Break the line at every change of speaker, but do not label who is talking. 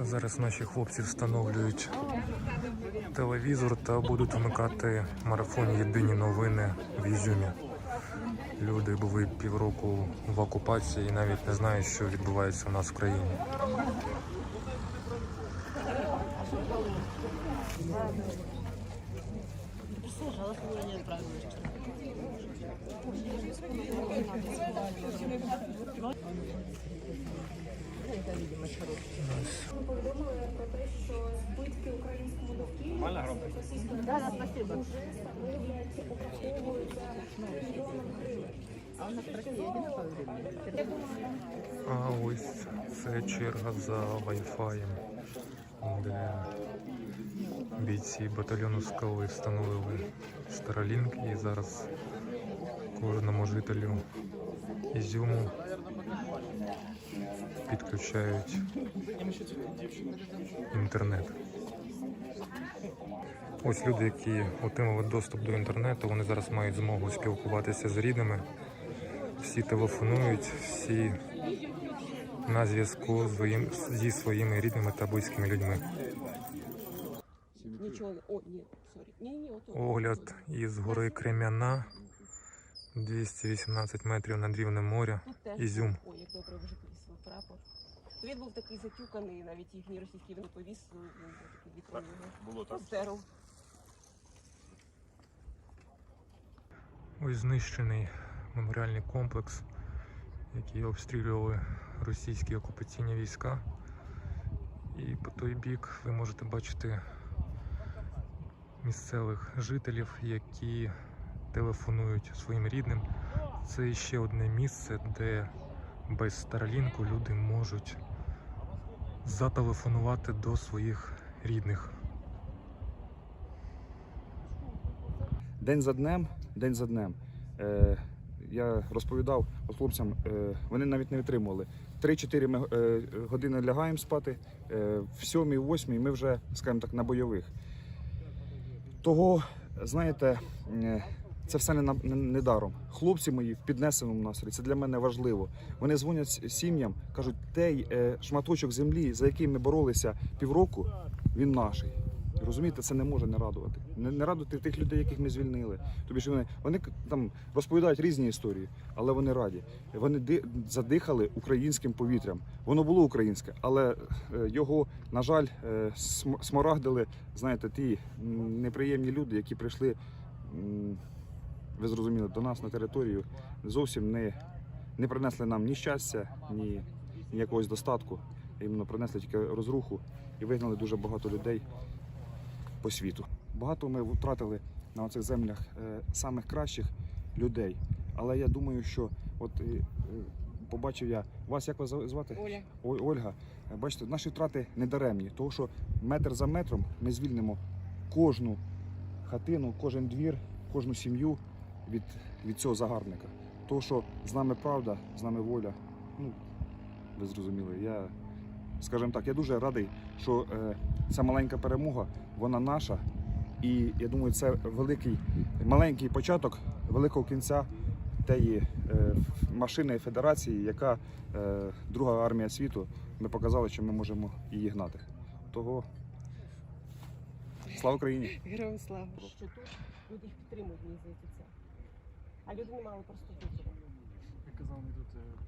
Зараз наші хлопці встановлюють телевізор та будуть вмикати марафон Єдині новини в Ізюмі. Люди були півроку в окупації і навіть не знають, що відбувається у нас в країні.
Повідомили про те, що збитки українському довкіллю російської вже становлять, упаковуються мільйоном гривень.
А ось це черга за Wi-Fi, де бійці батальйону скали встановили Starlink і зараз кожному жителю Ізюму підключають інтернет. Ось люди, які отримали доступ до інтернету, вони зараз мають змогу спілкуватися з рідними. Всі телефонують, всі на зв'язку зі своїми рідними та близькими людьми. Огляд із гори Крем'яна 218 метрів над рівнем моря.
Тут.
Ізюм.
Ой, як добре вже повісив прапор. То він був такий затюканий, навіть їхній російський він повісив, він був такий вітровий. Було так. Стерл.
Ось знищений меморіальний комплекс, який обстрілювали російські окупаційні війська. І по той бік ви можете бачити місцевих жителів, які телефонують своїм рідним. Це ще одне місце, де без Старалінку люди можуть зателефонувати до своїх рідних.
день за днем, день за днем. Е, я розповідав хлопцям, е, вони навіть не витримували. 3-4 ми, е, години лягаємо спати, е, в 7-8 ми вже, скажімо так, на бойових. Того, знаєте, е, це все не, не, не даром. Хлопці мої в піднесеному настрої, це для мене важливо. Вони дзвонять сім'ям, кажуть, той е, шматочок землі, за який ми боролися півроку, він наший. Розумієте, це не може не радувати. Не, не радувати тих людей, яких ми звільнили. Тобі ж вони, вони там розповідають різні історії, але вони раді. Вони ди, задихали українським повітрям. Воно було українське, але е, його, на жаль, е, см- смарагдили, знаєте, ті неприємні люди, які прийшли, м, ви зрозуміли, до нас на територію, зовсім не, не принесли нам ні щастя, ні, ні якогось достатку. Іменно принесли тільки розруху і вигнали дуже багато людей по світу. Багато ми втратили на цих землях е, самих кращих людей. Але я думаю, що от е, побачив я вас, як вас звати?
Оля.
Ой, Ольга. Е, Бачите, наші втрати не даремні, тому що метр за метром ми звільнимо кожну хатину, кожен двір, кожну сім'ю від, від цього загарбника. Тому що з нами правда, з нами воля. Ну, ви зрозуміли. Я, скажімо так, я дуже радий, що е, ця маленька перемога, вона наша. І я думаю, це великий, маленький початок великого кінця тієї е, машини Федерації, яка е, друга армія світу. Ми показали, що ми можемо її гнати. Того слава Україні!
Героям слава. Що тут люди підтримують, мені здається, це а люди не мали просто.
Я казав, не тут. Е,